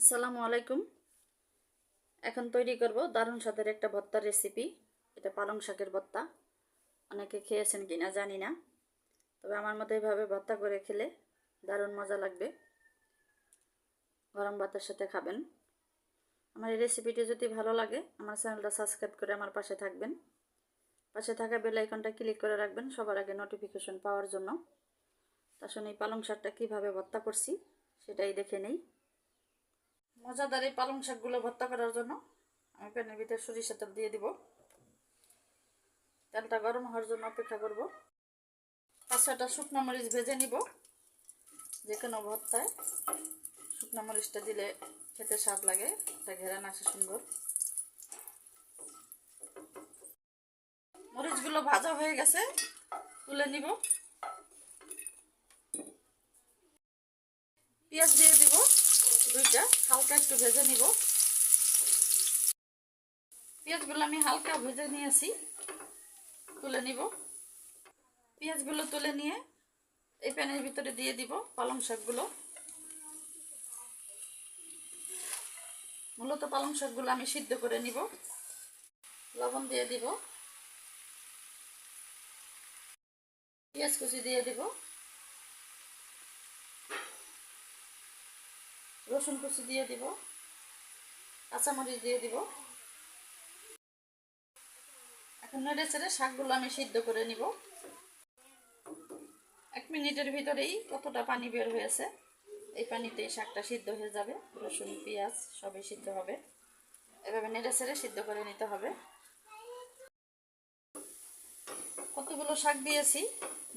আসসালামু আলাইকুম। এখন তৈরি করব দারুণ স্বাদের একটা ভর্তার রেসিপি এটা পালং শাকের ভর্তা। অনেকে খেয়েছেন কিনা জানি না। তবে আমার মতো এইভাবে ভর্তা করে খেলে দারুণ মজা লাগবে। গরম ভাতের সাথে খাবেন। আমার এই রেসিপিটি যদি ভালো লাগে, আমার চ্যানেলটা সাবস্ক্রাইব করে আমার পাশে থাকবেন। পাশে থাকা বেল আইকনটা ক্লিক করে রাখবেন সবার আগে নোটিফিকেশন পাওয়ার জন্য। সঙ্গে এই পালং শাকটা কীভাবে ভর্তা করছি, সেটাই দেখে নেই। মজাদার এই পালং শাকগুলো ভর্তা করার জন্য আমি প্যানের ভিতরে সরিষা তেল দিয়ে দিব। তেলটা গরম হওয়ার জন্য অপেক্ষা করব। পাঁচ ছটা শুকনো মরিচ ভেজে নিব, যে কোনো ভর্তায়। শুকনো মরিচটা দিলে খেতে স্বাদ লাগে একটা ঘেরান আসে সুন্দর। মরিচগুলো ভাজা হয়ে গেছে, তুলে নিব। পেঁয়াজ দিয়ে দিব। দুইটা হালকা একটু ভেজে নিব। পেঁয়াজগুলো আমি হালকা ভেজে নিয়েছি, তুলে নিব। পেঁয়াজগুলো তুলে নিয়ে এই প্যানের ভিতরে দিয়ে দিব পালং শাকগুলো। মূলত পালং শাকগুলো আমি সিদ্ধ করে নিব। লবণ দিয়ে দিব। পেঁয়াজ কুচি দিয়ে দিব। রসুন কুচি দিয়ে দিব, কাঁচামরিচ দিয়ে দিব। এখন নেড়ে চেড়ে শাকগুলো আমি সিদ্ধ করে নিব। এক মিনিটের ভিতরেই কতটা পানি বের হয়েছে, এই পানিতেই শাকটা সিদ্ধ হয়ে যাবে। রসুন, পেঁয়াজ সবই সিদ্ধ হবে। এভাবে নেড়ে চেড়ে সিদ্ধ করে নিতে হবে। কতগুলো শাক দিয়েছি,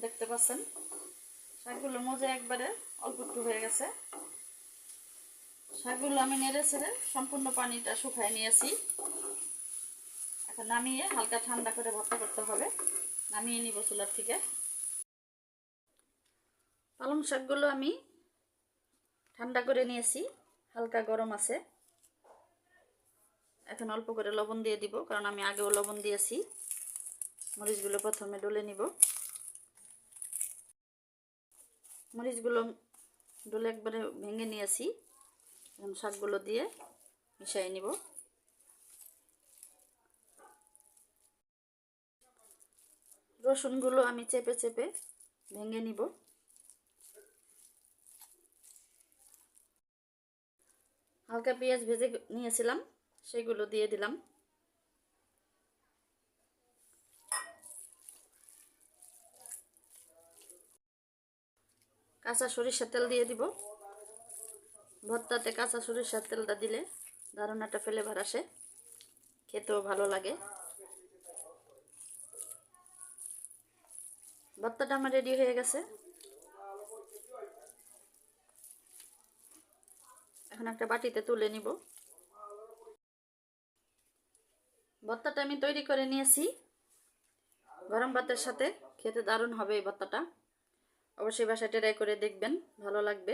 দেখতে পাচ্ছেন? শাকগুলো মজা একবারে অল্প একটু হয়ে গেছে। শাকগুলো আমি নেড়ে ছেড়ে সম্পূর্ণ পানিটা শুকায় নিয়েছি। এখন নামিয়ে হালকা ঠান্ডা করে ভর্তা করতে হবে। নামিয়ে নিব চুলার থেকে। পালং শাকগুলো আমি ঠান্ডা করে নিয়েছি, হালকা গরম আছে। এখন অল্প করে লবণ দিয়ে দিব, কারণ আমি আগেও লবণ দিয়েছি। মরিচগুলো প্রথমে ডলে নিব। মরিচগুলো ডলে একবারে ভেঙে নিয়েছি। এখন শাকগুলো দিয়ে মিশাই নিব। রসুনগুলো আমি চেপে চেপে ভেঙে নিব। হালকা পেঁয়াজ ভেজে নিয়েছিলাম, সেগুলো দিয়ে দিলাম। কাঁচা সরিষার তেল দিয়ে দিব। ভর্তাতে কাঁচা সরিষার তেলটা দিলে দারুণ একটা ফ্লেভার আসে। খেতেও ভালো লাগে। ভর্তাটা আমার রেডি হয়ে গেছে। এখন একটা বাটিতে তুলে নিব। ভর্তাটা আমি তৈরি করে নিয়েছি। গরম ভাতের সাথে খেতে দারুণ হবে এই ভর্তাটা। অবশ্যই বাসায় ট্রাই করে দেখবেন, ভালো লাগবে।